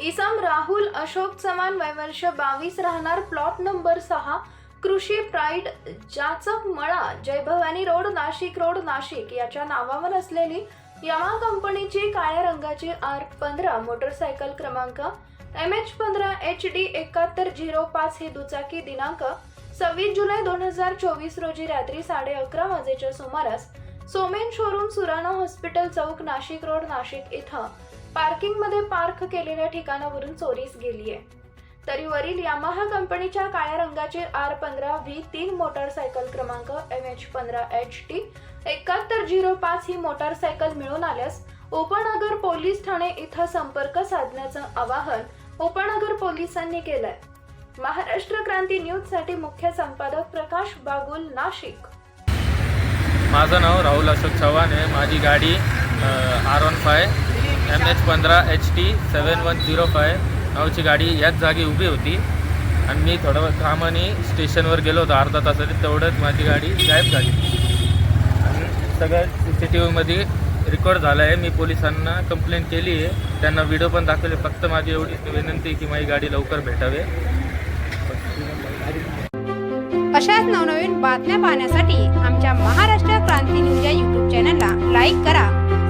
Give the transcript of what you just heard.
इसम राहुल अशोक चव्हाण वयवर्ष बावीस राहणार प्लॉट नंबर सहा कृषी प्राईड जाचक मळा जय भवानी रोड नाशिक रोड नाशिक याच्या नावावर असलेली यमा कंपनीची काळ्या रंगाची आर पंधरा मोटरसायकल क्रमांक एम एच पंधरा एच डी एकाहत्तर झिरो पाच ही दुचाकी दिनांक सव्वीस जुलै दोन हजार चोवीस रोजी रात्री साडे अकरा वाजेच्या सुमारास सोमेन शोरूम सुराणा हॉस्पिटल चौक नाशिक रोड नाशिक इथं. पार्किंगमध्ये पार्क केलेल्या ठिकाणावरून चोरीस गेली आहे तरी वरील यामाहा कंपनीच्या काळ्या रंगाची आर पंधरा व्ही तीन मोटारसायकल क्रमांक एम एच पंधरा एच टी एकाहत्तर झिरो पाच ही मोटारसायकल मिळून आल्यास उपनगर पोलीस ठाणे इथं संपर्क साधण्याचं आवाहन उपनगर पोलिसांनी केलंय. महाराष्ट्र क्रांती न्यूजसाठी मुख्य संपादक प्रकाश बागुल नाशिक. माझं नाव राहुल अशोक चव्हाण आहे. माझी गाडी R one five M H पंधरा H T seven one zero five नावची गाडी याच जागी उभी होती. आणि मी थोडं कामाने स्टेशनवर गेलो होतो अर्धा तासाने. तेवढंच माझी गाडी गायब झाली. आणि सगळं सी सी टी व्हीमध्ये रेकॉर्ड झालं आहे मी पोलिसांना कंप्लेंट केली आहे. त्यांना व्हिडिओ पण दाखवले. फक्त माझी एवढी विनंती की माझी गाडी लवकर भेटावे. अशाच नवनवीन बातम्या पाहण्यासाठी आमच्या महाराष्ट्र क्रांती न्यूज या यूट्यूब चॅनलला लाईक करा.